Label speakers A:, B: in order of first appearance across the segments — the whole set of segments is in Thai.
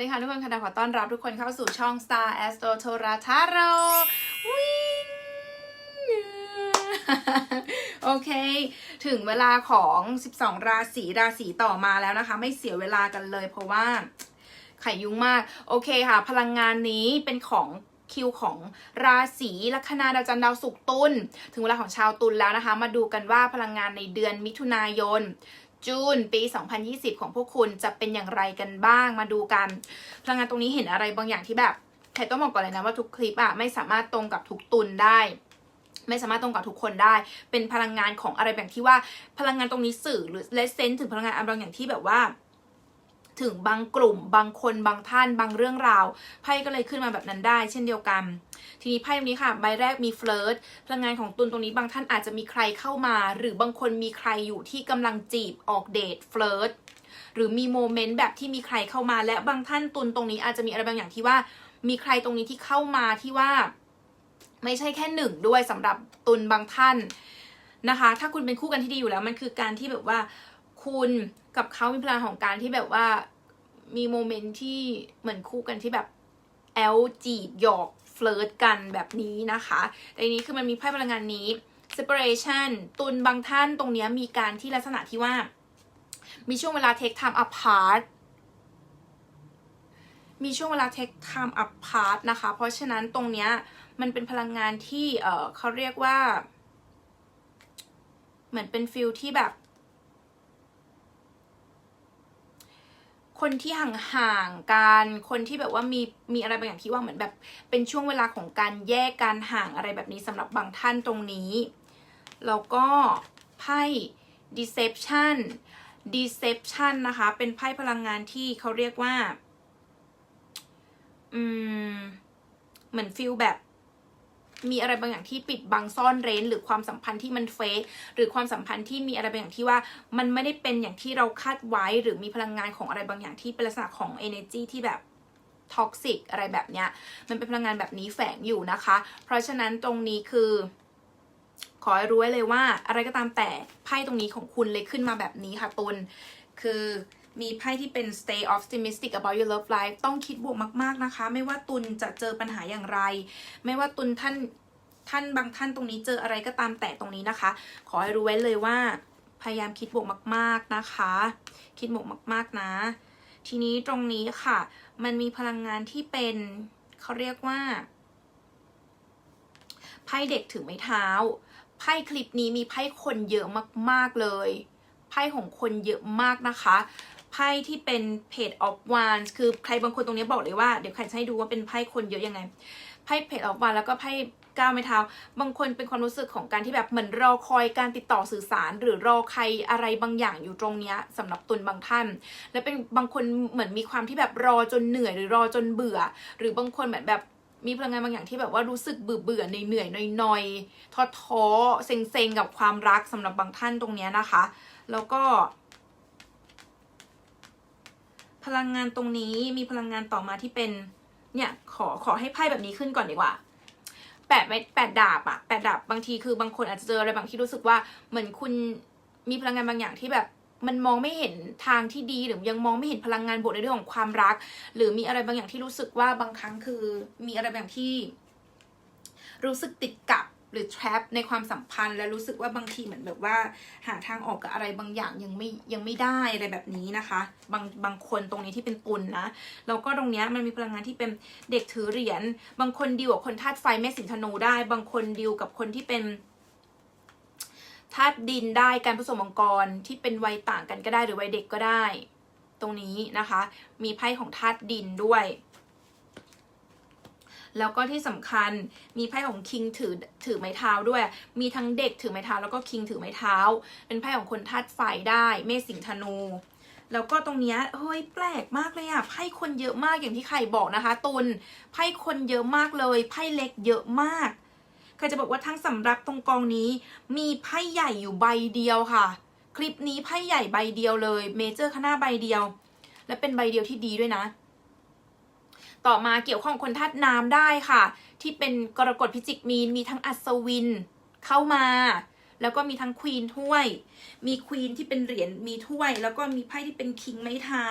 A: ดีค่ะทุกคนค่ะขอต้อนรับทุกคนเข้าสู่ช่อง Star Astro t o r a t a r o วิ่งโอเค ถึงเวลาของ 12 ราศีราศีต่อมาแล้วนะคะ ไม่เสียเวลากันเลยเพราะว่าไข่ยุ่งมาก โอเคค่ะ พลังงานนี้เป็นของคิวของราศีลัคนาดาวจันทร์ดาวศุกร์ตุลถึงเวลาของชาวตุลแล้วนะคะ มาดูกันว่าพลังงานในเดือนมิถุนายน จูนปี 2020 ของพวกคุณจะเป็นอย่างไรกันบ้างมาดูกัน พลังงานตรงนี้เห็นอะไรบางอย่างที่แบบใครต้องบอกก่อนเลยนะว่าทุกคลิปอะไม่สามารถตรงกับทุกตุนได้ไม่สามารถตรงกับทุกคนได้ เป็นพลังงานของอะไรแบบที่ว่าพลังงานตรงนี้สื่อหรือเลเซนถึงพลังงานอะไรบางอย่างที่แบบว่า ถึงบางกลุ่ม บางคนบางท่าน บางเรื่องราวไพ่ก็เลยขึ้นมาแบบนั้นได้ เช่นเดียวกัน ทีนี้ไพ่ตรงนี้ค่ะใบแรกมีเฟลิร์ตพลังงานของตุนตรงนี้บางท่านอาจจะมีใครเข้ามา หรือบางคนมีใครอยู่ที่กำลังจีบออกเดทเฟลิร์ตหรือมีโมเมนต์แบบที่มีใครเข้ามาและบางท่านตุนตรงนี้อาจจะมีอะไรบางอย่างที่ว่า มีใครตรงนี้ที่เข้ามาที่ว่า ไม่ใช่แค่หนึ่งด้วยสำหรับตุนบางท่านนะคะ ถ้าคุณเป็นคู่กันที่ดีอยู่แล้วมันคือการที่แบบว่าคุณกับเขามีพลังของการที่แบบว่า มีโมเมนต์ที่เหมือนคู่กันที่แบบแอลจีบหยอกเฟลิร์ตกันแบบนี้นะคะแต่นี้คือมันมีไพ่พลังงานนี้ separation ตุนบางท่านตรงเนี้ยมีการที่ลักษณะที่ว่า มีช่วงเวลา take time apart มีช่วงเวลา take time apart นะคะ เพราะฉะนั้นตรงเนี้ยมันเป็นพลังงานที่เออเขาเรียกว่า เหมือนเป็นฟิลที่แบบ คนที่ห่างๆกัน คนที่แบบว่ามีมีอะไรบางอย่างที่ว่าเหมือนแบบเป็นช่วงเวลาของการแยกการห่างอะไรแบบนี้สำหรับบางท่านตรงนี้แล้วก็ไพ่ deception deception นะคะ เป็นไพ่พลังงานที่เขาเรียกว่า อืม เหมือนฟิลแบบ มีอะไรบางอย่างที่ปิดบังซ่อนเร้น หรือความสัมพันธ์ที่มันเฟกหรือความสัมพันธ์ที่มีอะไรบางอย่างที่ว่ามันไม่ได้เป็นอย่างที่เราคาดไว้ หรือมีพลังงานของอะไรบางอย่างที่เป็นลักษณะของ energy ที่แบบท็อกซิกอะไรแบบเนี้ยมันเป็นพลังงานแบบนี้แฝงอยู่นะคะ เพราะฉะนั้นตรงนี้คือ ขอให้รู้ไว้เลยว่า อะไรก็ตามแต่ไพ่ตรงนี้ของคุณเลยขึ้นมาแบบนี้ค่ะตุลคือ มีไพ่ที่เป็น stay optimistic about your love life ต้องคิดบวกมาก ๆนะคะ ไม่ว่าตุลจะเจอปัญหาอย่างไร ไม่ว่าตุลท่านท่านบางท่านตรงนี้เจออะไรก็ตามแต่ตรงนี้นะคะ ขอให้รู้ไว้เลยว่า พยายามคิดบวกมาก ๆนะคะ คิดบวกมาก ๆนะ ทีนี้ตรงนี้ค่ะ มันมีพลังงานที่เป็นเขาเรียกว่าไพ่เด็กถือไม้เท้าไพ่คลิปนี้มีไพ่คนเยอะมาก ๆ เลย ไพ่ของคนเยอะมากนะคะ ไพ่ที่เป็นเพจออฟวานคือใครบางคนตรงนี้บอกเลยว่าเดี๋ยวใครจะให้ดูว่าเป็นไพ่คนเยอะยังไงไพ่เพจออฟวานแล้วก็ไพ่ก้าวไม้เท้าบางคนเป็นความรู้สึกของการที่แบบเหมือนรอคอยการติดต่อสื่อสาร หรือรอใครอะไรบางอย่างอยู่ตรงเนี้ยสำหรับตุนบางท่าน และเป็นบางคนเหมือนมีความที่แบบรอจนเหนื่อย หรือรอจนเบื่อ หรือบางคนเหมือนแบบมีพลังงานบางอย่างที่แบบว่ารู้สึกเบื่อเบื่อเหนื่อยๆหน่อยท้อท้อๆเซ็งๆกับความรักสำหรับบางท่านตรงเนี้ยนะคะ แล้วก็ พลังงานตรงนี้มีพลังงานต่อมาที่เป็นเนี่ยขอขอให้ไพ่แบบนี้ขึ้นก่อนดีกว่าแปดไม้แปดดาบอะแปดดาบบางทีคือบางคนอาจจะเจออะไรบางที่รู้สึกว่าเหมือนคุณมีพลังงานบางอย่างที่แบบมันมองไม่เห็นทางที่ดีหรือยังมองไม่เห็นพลังงานบวกในเรื่องของความรัก หรือมีอะไรบางอย่างที่รู้สึกว่าบางครั้งคือมีอะไรบางที่ รู้สึกติดกับ หรือ trap ในความสัมพันธ์ และรู้สึกว่าบางทีเหมือนแบบว่า หาทางออกกับอะไรบางอย่างยังไม่ยังไม่ได้อะไรแบบนี้นะคะ บางบางคนตรงนี้ที่เป็นตุลนะแล้วก็ตรงนี้มันมีพลังงานที่เป็นเด็กถือเหรียญบางคนดีลกับคนธาตุไฟแม่สิงธนูได้ บางคนดีกับคนที่เป็นธาตุดินได้การผสมมังกรที่เป็นวัยต่างกันก็ได้หรือวัยเด็กก็ได้ ตรงนี้นะคะ มีไพ่ของธาตุดินด้วย แล้วก็ที่สำคัญมีไพ่ของคิงถือถือไม้เท้าด้วย มีทั้งเด็กถือไม้เท้าแล้วก็คิงถือไม้เท้า เป็นไพ่ของคนธาตุไฟได้ เมษสิงธนูแล้วก็ตรงเนี้ยเฮ้ยแปลกมากเลยอะไพ่คนเยอะมากอย่างที่ใครบอกนะคะตุลไพ่คนเยอะมากเลย ไพ่เล็กเยอะมากใครจะบอกว่าทั้งสำรับตรงกองนี้ มีไพ่ใหญ่อยู่ใบเดียวค่ะ คลิปนี้ไพ่ใหญ่ใบเดียวเลย เมเจอร์ข้างหน้าใบเดียว และเป็นใบเดียวที่ดีด้วยนะ ต่อมาเกี่ยวข้องคนธาตุน้ำได้ค่ะ ที่เป็นกรกฎพิจิกมีนมีทั้งอัศวินเข้ามา แล้วก็มีทั้งควีนถ้วย มีควีนที่เป็นเหรียญมีถ้วย แล้วก็มีไพ่ที่เป็นคิงไม้เท้า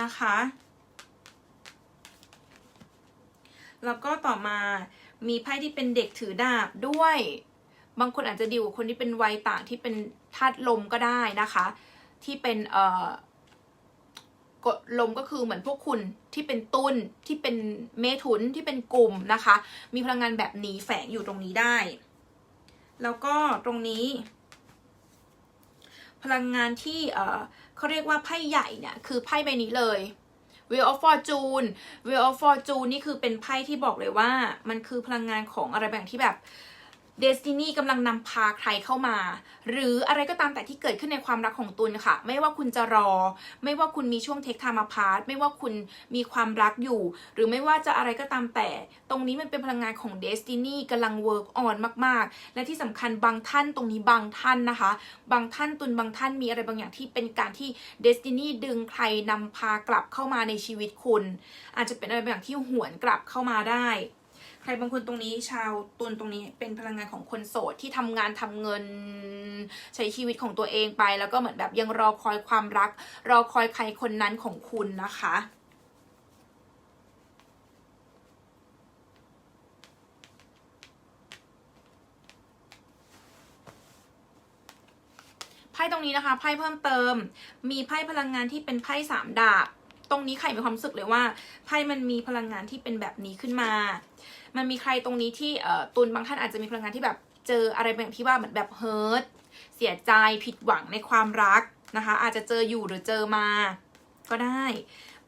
A: นะคะ แล้วก็ต่อมามีไพ่ที่เป็นเด็กถือดาบด้วย บางคนอาจจะดีกว่าคนที่เป็นวัยต่างที่เป็นธาตุลมก็ได้นะคะ ที่เป็นเอ่อ กดลมก็คือเหมือนพวกคุณที่เป็นตุนที่เป็นเมถุนที่เป็นกลุ่มนะคะ มีพลังงานแบบนี้แฝงอยู่ตรงนี้ได้ แล้วก็ตรงนี้ พลังงานที่เออเขาเรียกว่าไพ่ใหญ่เนี่ยคือไพ่ใบนี้เลย Wheel of Fortune Wheel of Fortune นี่คือเป็นไพ่ที่บอกเลยว่า มันคือพลังงานของอะไรแบางอย่างที่แบบ เดสตินีกำลังนำพาใครเข้ามา หรืออะไรก็ตามแต่ที่เกิดขึ้นในความรักของตุลค่ะ ไม่ว่าคุณจะรอ ไม่ว่าคุณมีช่วงเทคไทม์พาร์ทไม่ว่าคุณมีความรักอยู่ หรือไม่ว่าจะอะไรก็ตามแต่ ตรงนี้มันเป็นพลังงานของเดสตินีกำลังเวิร์กออนมากๆ และที่สำคัญบางท่านตรงนี้บางท่านนะคะ บางท่านตุลบางท่านมีอะไรบางอย่างที่เป็นการที่เดสตินีดึงใครนำพากลับเข้ามาในชีวิตคุณ อาจจะเป็นอะไรบางอย่างที่หวนกลับเข้ามาได้ ใครบางคนตรงนี้ชาวตุลตรงนี้เป็นพลังงานของคนโสดที่ทำงานทำเงิน ใช้ชีวิตของตัวเองไป แล้วก็เหมือนแบบยังรอคอยความรัก รอคอยใครคนนั้นของคุณนะคะไพ่ตรงนี้นะคะไพ่เพิ่มเติม มีไพ่พลังงานที่เป็นไพ่สามดาบ ตรงนี้ใครมีความรู้สึกเลยว่าไพ่มันมีพลังงานที่เป็นแบบนี้ขึ้นมา มันมีใครตรงนี้ที่เอ่อตุนบางท่านอาจจะมีพลังงานที่แบบเจออะไรแบบที่ว่าเหมือนแบบเฮิร์ตเสียใจผิดหวังในความรักนะคะ อาจจะเจออยู่หรือเจอมา ก็ได้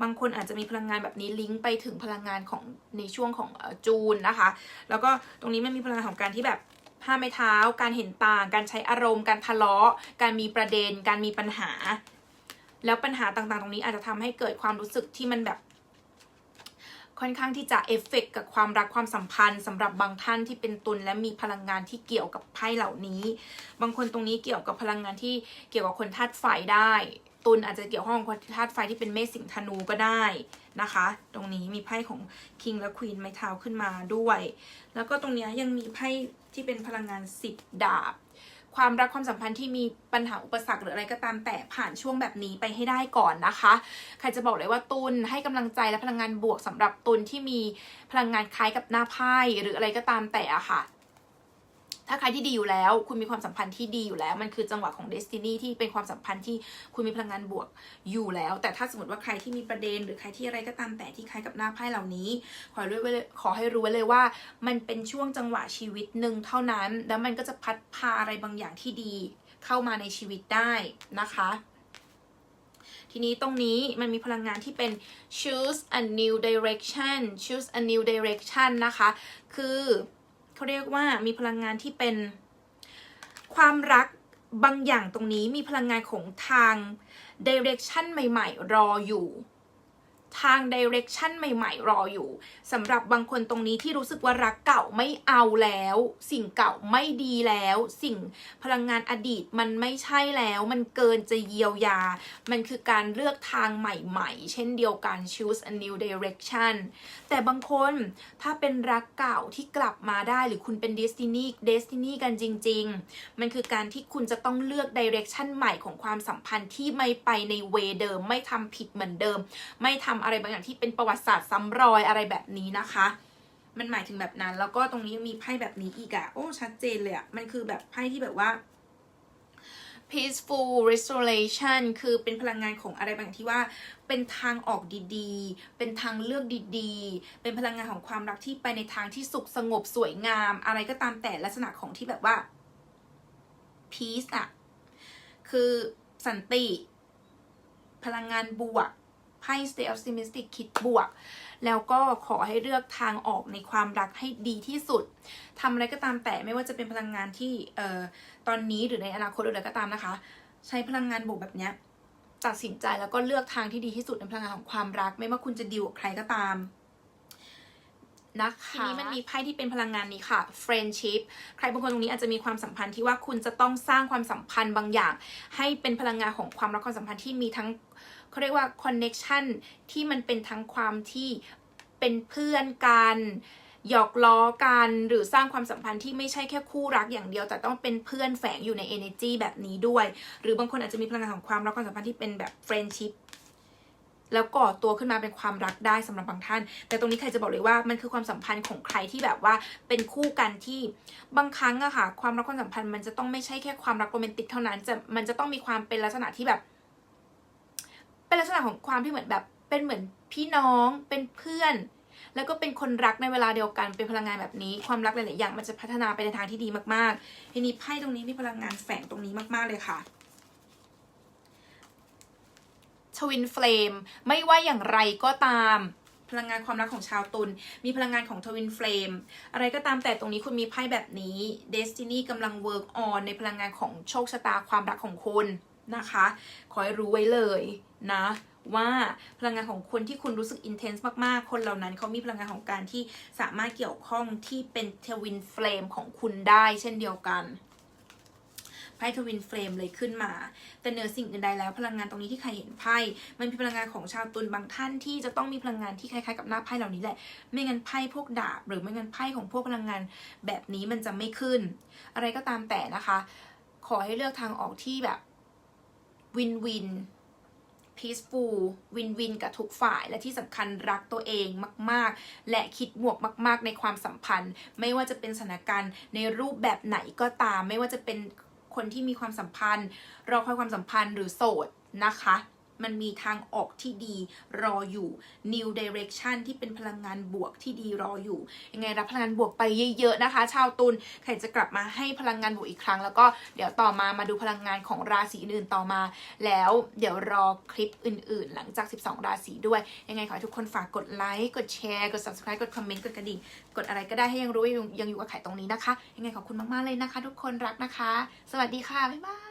A: บางคนอาจจะมีพลังงานแบบนี้ลิงก์ไปถึงพลังงานของในช่วงของจูนนะคะ แล้วก็ตรงนี้มันมีพลังงานของการที่แบบห้าไม่เท้า การเห็นต่าง การใช้อารมณ์ การทะเลาะ การมีประเด็น การมีปัญหา แล้วปัญหาต่างๆ ตรงนี้อาจจะทำให้เกิดความรู้สึกที่มันแบบ ค่อนข้างที่จะเอฟเฟกกับความรักความสัมพันธ์สำหรับบางท่านที่เป็นตุลและมีพลังงานที่เกี่ยวกับไพ่เหล่านี้ บางคนตรงนี้เกี่ยวกับพลังงานที่เกี่ยวกับคนธาตุไฟได้ ตุลอาจจะเกี่ยวข้องกับคนธาตุไฟที่เป็นเมษสิงห์ธนูก็ได้นะคะ ตรงนี้มีไพ่ของคิงและควีนไม้เท้าขึ้นมาด้วย แล้วก็ตรงนี้ยังมีไพ่ที่เป็นพลังงานสิบดาบ ความรักความสัมพันธ์ที่มีปัญหาอุปสรรคหรืออะไรก็ตามแต่ผ่านช่วงแบบนี้ไปให้ได้ก่อนนะคะ ใครจะบอกเลยว่าตุลให้กำลังใจและพลังงานบวกสำหรับตุลที่มีพลังงานคล้ายกับหน้าไพ่หรืออะไรก็ตามแต่อะค่ะ ถ้าใครที่ดีอยู่แล้ว คุณมีความสัมพันธ์ที่ดีอยู่แล้ว มันคือจังหวะของเดสตินีที่เป็นความสัมพันธ์ที่คุณมีพลังงานบวกอยู่แล้ว แต่ถ้าสมมติว่าใครที่มีประเด็น หรือใครที่อะไรก็ตามแต่ที่คล้ายกับหน้าไพ่เหล่านี้ ขอรู้ไว้ขอให้รู้ไว้เลยว่า มันเป็นช่วงจังหวะชีวิตหนึ่งเท่านั้น แล้วมันก็จะพัดพาอะไรบางอย่างที่ดีเข้ามาในชีวิตได้นะคะ ทีนี้ตรงนี้มันมีพลังงานที่เป็น choose a new direction choose a new direction นะคะ คือ เขาเรียกว่ามีพลังงานที่เป็นความรักบางอย่างตรงนี้มีพลังงานของทางเดเรคชั่นใหม่ ๆ รออยู่ ทาง direction ใหม่ๆ รออยู่สำหรับบางคนตรงนี้ที่รู้สึกว่ารักเก่าไม่เอาแล้ว สิ่งเก่าไม่ดีแล้ว สิ่งพลังงานอดีตมันไม่ใช่แล้ว มันเกินจะเยียวยา มันคือการเลือกทางใหม่ๆ เช่นเดียวกัน choose a new direction แต่บางคนถ้าเป็นรักเก่าที่กลับมาได้หรือคุณเป็น destiny destiny กันจริง ๆ มันคือการที่คุณจะต้องเลือก direction ใหม่ของความสัมพันธ์ที่ไม่ไปในเวเดิม ไม่ทำผิดเหมือนเดิม ไม่ทำอะไรบางอย่างที่เป็นประวัติศาสตร์ซ้ำรอยอะไรแบบนี้นะคะ มันหมายถึงแบบนั้น แล้วก็ตรงนี้มีไพ่แบบนี้อีกอะโอ้ชัดเจนเลยอะมันคือแบบไพ่ที่แบบว่า peaceful restoration คือเป็นพลังงานของอะไรบางอย่างที่ว่า เป็นทางออกดีๆ เป็นทางเลือกดีๆ เป็นพลังงานของความรักที่ไปในทางที่สุขสงบสวยงาม อะไรก็ตามแต่ลักษณะของที่แบบว่า peace อะคือสันติ พลังงานบวก ไพ่ stay optimistic คิดบวก แล้วก็ขอให้เลือกทางออกในความรักให้ดีที่สุดทำอะไรก็ตามแต่ไม่ว่าจะเป็นพลังงานที่เอ่อตอนนี้หรือในอนาคตหรืออะไรก็ตามนะคะ ใช้พลังงานบวกแบบเนี้ยตัดสินใจแล้วก็เลือกทางที่ดีที่สุดในพลังงานของความรัก ไม่ว่าคุณจะดีลกับใครก็ตาม นะคะทีนี้มันมีไพ่ที่เป็นพลังงานนี้ค่ะ friendship ใครบางคนตรงนี้อาจจะมีความสัมพันธ์ที่ว่าคุณจะต้องสร้างความสัมพันธ์บางอย่าง ให้เป็นพลังงานของความรักความสัมพันธ์ที่มีทั้งเขาเรียกว่า connection ที่มันเป็นทั้งความที่เป็นเพื่อนกันหยอกล้อกันหรือสร้างความสัมพันธ์ที่ไม่ใช่แค่คู่รักอย่างเดียว แต่ต้องเป็นเพื่อนแฝงอยู่ใน energy แบบนี้ด้วย หรือบางคนอาจจะมีพลังงานของความรักความสัมพันธ์ที่เป็นแบบ friendship แล้วก่อตัวขึ้นมาเป็นความรักได้สำหรับบางท่าน แต่ตรงนี้ใครจะบอกเลยว่ามันคือความสัมพันธ์ของใครที่แบบว่าเป็นคู่กันที่บางครั้งอะค่ะ ความรักความสัมพันธ์มันจะต้องไม่ใช่แค่ความรักโรแมนติกเท่านั้นจะมันจะต้องมีความเป็นลักษณะที่แบบ เป็นลักษณะของความที่เหมือนแบบ เป็นเหมือนพี่น้องเป็นเพื่อน แล้วก็เป็นคนรักในเวลาเดียวกันเป็นพลังงานแบบนี้ ความรักหลาย ๆ อย่างมันจะพัฒนาไปในทางที่ดีมากๆทีนี้ไพ่ตรงนี้มีพลังงานแฝงตรงนี้มาก ๆ เลยค่ะ ทวินเฟลมไม่ว่าอย่างไรก็ตาม พลังงานความรักของชาวตุลมีพลังงานของทวินเฟลมอะไรก็ตามแต่ตรงนี้คุณมีไพ่แบบนี้เดสตินีกำลังเวิร์กออนในพลังงานของโชคชะตาความรักของคุณนะคะ ขอให้รู้ไว้เลยนะว่าพลังงานของคนที่คุณรู้สึกอินเทนส์มากๆ คนเหล่านั้นเขามีพลังงานของการที่สามารถเกี่ยวข้องที่เป็นทวินเฟลมของคุณได้เช่นเดียวกัน ไพ่ทวินเฟลมเลยขึ้นมา แต่เหนือสิ่งอื่นใดแล้ว พลังงานตรงนี้ที่ใครเห็นไพ่มันมีพลังงานของชาวตุลบางท่านที่จะต้องมีพลังงานที่คล้ายๆกับหน้าไพ่เหล่านี้แหละ ไม่งั้นไพ่พวกดาบ หรือไม่งั้นไพ่ของพวกพลังงานแบบนี้มันจะไม่ขึ้น อะไรก็ตามแต่นะคะ ขอให้เลือกทางออกที่แบบวินวิน peaceful วินวินกับทุกฝ่าย และที่สำคัญรักตัวเองมาก ๆ และคิดบวกมาก ๆ ในความสัมพันธ์ ไม่ว่าจะเป็นสถานการณ์ในรูปแบบไหนก็ตาม ไม่ว่าจะเป็น คนที่มีความสัมพันธ์ รอคอยความสัมพันธ์หรือโสดนะคะ มันมีทางออกที่ดีรออยู่ new direction ที่เป็นพลังงานบวกที่ดีรออยู่ ยังไงรับพลังงานบวกไปเยอะๆนะคะ ชาวตุลใครจะกลับมาให้พลังงานบวกอีกครั้ง แล้วก็เดี๋ยวต่อมามาดูพลังงานของราศีอื่นต่อมา แล้วเดี๋ยวรอคลิปอื่นๆ หลังจาก 12 ราศีด้วย ยังไงขอให้ทุกคนฝากกดไลค์กดแชร์กด subscribe กดคอมเมนต์กดกระดิ่งกดอะไรก็ได้ให้ยังรู้ยังอยู่กับไข่ตรงนี้นะคะ ยังไงขอบคุณมากๆเลยนะคะ ทุกคนรักนะคะ สวัสดีค่ะบ๊ายบาย